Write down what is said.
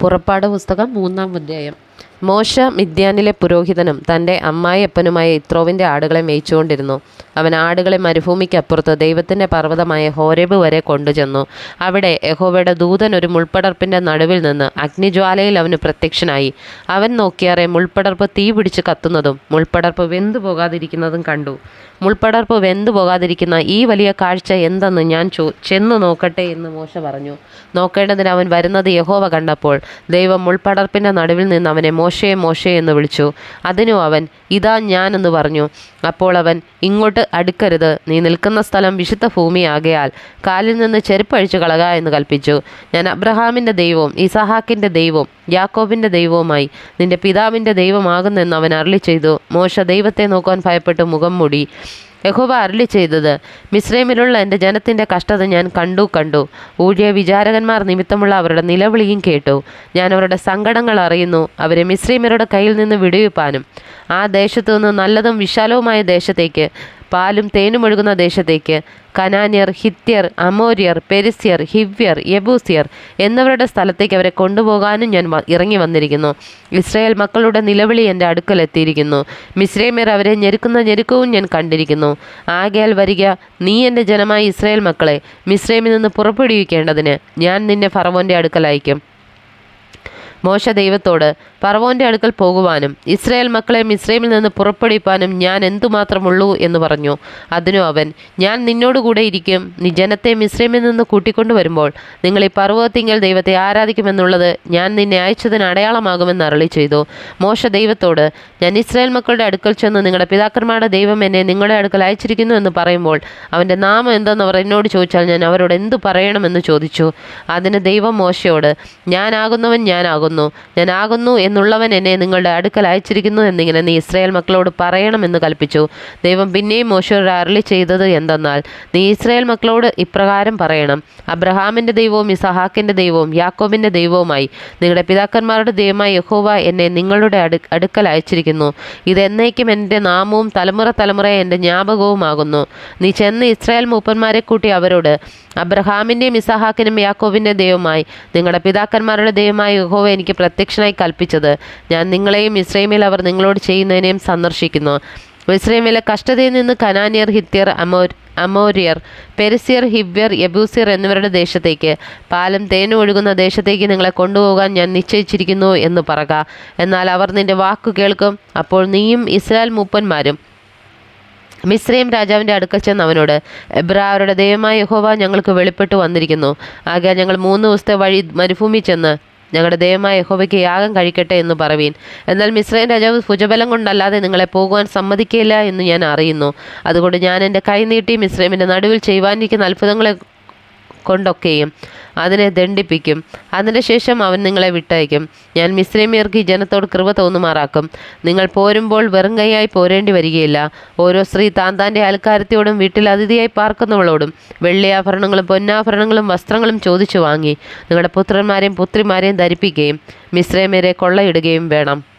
പുറപ്പാട് പുസ്തകം മൂന്നാം അധ്യായം. മോശ മിദ്യാനിലെ പുരോഹിതനും തന്റെ അമ്മായിയപ്പനുമായ ഇത്രോവിന്റെ ആടുകളെ മേയിച്ചുകൊണ്ടിരുന്നു. അവൻ ആടുകളെ മരുഭൂമിക്കപ്പുറത്ത് ദൈവത്തിന്റെ പർവതമായ ഹോരേബ് വരെ കൊണ്ടുചെന്നു. അവിടെ യഹോവയുടെ ദൂതൻ ഒരു മുൾപ്പടർപ്പിന്റെ നടുവിൽ നിന്ന് അഗ്നിജ്വാലയിൽ അവന് പ്രത്യക്ഷനായി. അവൻ നോക്കിയാറെ മുൾപ്പടർപ്പ് തീ പിടിച്ച് കത്തുന്നതും മുൾപ്പടർപ്പ് വെന്തു പോകാതിരിക്കുന്നതും കണ്ടു. മുൾപ്പടർപ്പ് വെന്തു പോകാതിരിക്കുന്ന ഈ വലിയ കാഴ്ച എന്തെന്ന് ഞാൻ ചോ ചെന്ന് നോക്കട്ടെ എന്ന് മോശ പറഞ്ഞു. നോക്കേണ്ടതിന് അവൻ വരുന്നത് യഹോവ കണ്ടപ്പോൾ ദൈവം മുൾപ്പടർപ്പിന്റെ നടുവിൽ നിന്ന് അവനെ മോശയെ മോശേ എന്ന് വിളിച്ചു. അതിനു അവൻ ഇതാ ഞാൻ എന്ന് പറഞ്ഞു. അപ്പോൾ അവൻ ഇങ്ങോട്ട് അടുക്കരുത്. നീ നിൽക്കുന്ന സ്ഥലം വിശുദ്ധ ഭൂമിയാകയാൽ കാലിൽ നിന്ന് ചെരുപ്പഴിച്ചു കളക എന്ന് കൽപ്പിച്ചു. ഞാൻ അബ്രഹാമിന്റെ ദൈവവും ഇസഹാക്കിന്റെ ദൈവവും യാക്കോബിന്റെ ദൈവവുമായി നിന്റെ പിതാവിന്റെ ദൈവമാകുന്നെന്ന് അവൻ അരളി ചെയ്തു മോശ ദൈവത്തെ നോക്കാൻ ഭയപ്പെട്ടു മുഖം മൂടി. യഹോവ അരളി ചെയ്തത്. മിശ്രൈമിലുള്ള എന്റെ ജനത്തിന്റെ കഷ്ടത ഞാൻ കണ്ടു കണ്ടു. ഊഴിയ വിചാരകന്മാർ നിമിത്തമുള്ള അവരുടെ നിലവിളിയും കേട്ടു. ഞാൻ അവരുടെ സങ്കടങ്ങൾ അറിയുന്നു. അവരെ മിശ്രൈമരുടെ കയ്യിൽ നിന്ന് വിടുവിപ്പാനും. ആ ദേശത്തു നിന്ന് നല്ലതും വിശാലവുമായ ദേശത്തേക്ക് പാലും തേനും ഒഴുകുന്ന ദേശത്തേക്ക് കനാന്യർ ഹിത്യർ അമോര്യർ പെരിസ്യർ ഹിവ്യർ യബൂസിയർ എന്നിവരുടെ സ്ഥലത്തേക്ക് അവരെ കൊണ്ടുപോകാനും ഞാൻ ഇറങ്ങി വന്നിരിക്കുന്നു. ഇസ്രായേൽ മക്കളുടെ നിലവിളി എന്റെ അടുക്കൽ എത്തിയിരിക്കുന്നു. മിസ്രൈമർ അവരെ ഞെരുക്കുന്ന ഞെരുക്കവും ഞാൻ കണ്ടിരിക്കുന്നു. ആകയാൽ വരിക നീ എന്റെ ജനമായ ഇസ്രായേൽ മക്കളെ മിസ്രൈമിൽ നിന്ന് പുറപ്പെടുവിക്കേണ്ടതിന് ഞാൻ നിന്നെ ഫറവോന്റെ അടുക്കൽ അയക്കും മോശ ദൈവത്തോട് പറവോന്റെ അടുക്കൽ പോകുവാനും ഇസ്രായേൽ മക്കളെ മിസ്രൈമിൽ നിന്ന് പുറപ്പെടുവിപ്പാനും ഞാൻ എന്തുമാത്രമുള്ളൂ എന്ന് പറഞ്ഞു. അതിനു അവൻ ഞാൻ നിന്നോടുകൂടെ ഇരിക്കും. നീ ജനത്തെ മിസ്രൈമിൽ നിന്ന് കൂട്ടിക്കൊണ്ടുവരുമ്പോൾ നിങ്ങൾ ഈ പർവതത്തിങ്കൽ ദൈവത്തെ ആരാധിക്കുമെന്നുള്ളത് ഞാൻ നിന്നെ അയച്ചതിന് അടയാളമാകുമെന്ന് അരളി ചെയ്തു. മോശ ദൈവത്തോട് ഞാൻ ഇസ്രായേൽ മക്കളുടെ അടുക്കൽ ചെന്ന് നിങ്ങളുടെ പിതാക്കന്മാരുടെ ദൈവം എന്നെ നിങ്ങളുടെ അടുക്കൽ അയച്ചിരിക്കുന്നു എന്ന് പറയുമ്പോൾ അവന്റെ നാമം എന്തെന്ന് അവർ എന്നോട് ചോദിച്ചാൽ ഞാൻ അവരോട് എന്തു പറയണമെന്ന് ചോദിച്ചു. അതിന് ദൈവം മോശയോട് ഞാനാകുന്നവൻ ഞാനാകുന്നു. ഞാനാകുന്നു എന്നുള്ളവൻ എന്നെ നിങ്ങളുടെ അടുക്കൽ അയച്ചിരിക്കുന്നു എന്നിങ്ങനെ നീ ഇസ്രായേൽ മക്കളോട് പറയണമെന്ന് കൽപ്പിച്ചു. ദൈവം പിന്നെയും മോശയോട് അരളി ചെയ്തത് എന്തെന്നാൽ നീ ഇസ്രായേൽ മക്കളോട് ഇപ്രകാരം പറയണം. അബ്രഹാമിന്റെ ദൈവവും ഇസഹാക്കിന്റെ ദൈവവും യാക്കോബിന്റെ ദൈവവുമായി നിങ്ങളുടെ പിതാക്കന്മാരുടെ ദൈവമായ യഹോവ എന്നെ നിങ്ങളുടെ അടു അടുക്കൽ അയച്ചിരിക്കുന്നു. ഇതെന്നേക്കും എന്റെ നാമവും തലമുറ തലമുറയെ എന്റെ ജ്ഞാപകവുമാകുന്നു. നീ ചെന്ന് ഇസ്രായേൽ മൂപ്പന്മാരെ കൂട്ടി അവരോട് അബ്രഹാമിന്റെയും ഇസഹാക്കിനും യാക്കോബിന്റെ ദൈവമായി നിങ്ങളുടെ പിതാക്കന്മാരുടെ ദൈവമായ യഹോവ എനിക്ക് പ്രത്യക്ഷനായി കൽപ്പിച്ചത്. ഞാൻ നിങ്ങളെയും ഇസ്രൈമിൽ അവർ നിങ്ങളോട് ചെയ്യുന്നതിനെയും സന്ദർശിക്കുന്നു. ഇസ്രൈമിലെ കഷ്ടതയിൽ നിന്ന് കനാനിയർ ഹിത്യർ അമോ അമോര്യർ പെരിസിയർ ഹിബ്യർ യബൂസിയർ എന്നിവരുടെ ദേശത്തേക്ക്. പാലം തേനും ഒഴുകുന്ന ദേശത്തേക്ക് നിങ്ങളെ കൊണ്ടുപോകാൻ ഞാൻ നിശ്ചയിച്ചിരിക്കുന്നു എന്ന് പറക. എന്നാൽ അവർ നിന്റെ വാക്കു കേൾക്കും. അപ്പോൾ നീയും ഇസ്രായേൽ മൂപ്പന്മാരും. മിസ്രൈം രാജാവിന്റെ അടുക്കൽ ചെന്ന് അവനോട് എബ്രാവരുടെ ദൈവമായ യഹോവ ഞങ്ങൾക്ക് വെളിപ്പെട്ട് വന്നിരിക്കുന്നു. ആകെ ഞങ്ങൾ മൂന്ന് ദിവസത്തെ വഴി മരുഭൂമി ചെന്ന് ഞങ്ങളുടെ ദൈവമായ യഹോബയ്ക്ക് യാഗം കഴിക്കട്ടെ എന്ന് പറവീൻ എന്നാൽ മിശ്രൈൻ രാജാവ് ഭുജബലം കൊണ്ടല്ലാതെ നിങ്ങളെ പോകുവാൻ സമ്മതിക്കില്ല എന്ന് ഞാൻ അറിയുന്നു. അതുകൊണ്ട് ഞാൻ എന്റെ കൈ നീട്ടി മിസ്രൈമിന്റെ നടുവിൽ ചെയ്യുവാനിരിക്കുന്ന അത്ഭുതങ്ങളെ കൊണ്ടൊക്കെയും അതിനെ ദണ്ഡിപ്പിക്കും. അതിനുശേഷം അവൻ നിങ്ങളെ വിട്ടയക്കും. ഞാൻ മിശ്രമിയർക്ക് ഈ ജനത്തോട് കൃപ തോന്നുമാറാക്കും. നിങ്ങൾ പോരുമ്പോൾ വെറും കൈയായി പോരേണ്ടി വരികയില്ല. ഓരോ സ്ത്രീ താൻ താന്റെ അൽക്കാരത്തിയോടും വീട്ടിൽ അതിഥിയായി പാർക്കുന്നവളോടും വെള്ളിയാഭരണങ്ങളും പൊന്നാഭരണങ്ങളും വസ്ത്രങ്ങളും ചോദിച്ചു വാങ്ങി നിങ്ങളുടെ പുത്രന്മാരെയും പുത്രിമാരെയും ധരിപ്പിക്കുകയും മിശ്രമേരെ കൊള്ളയിടുകയും വേണം.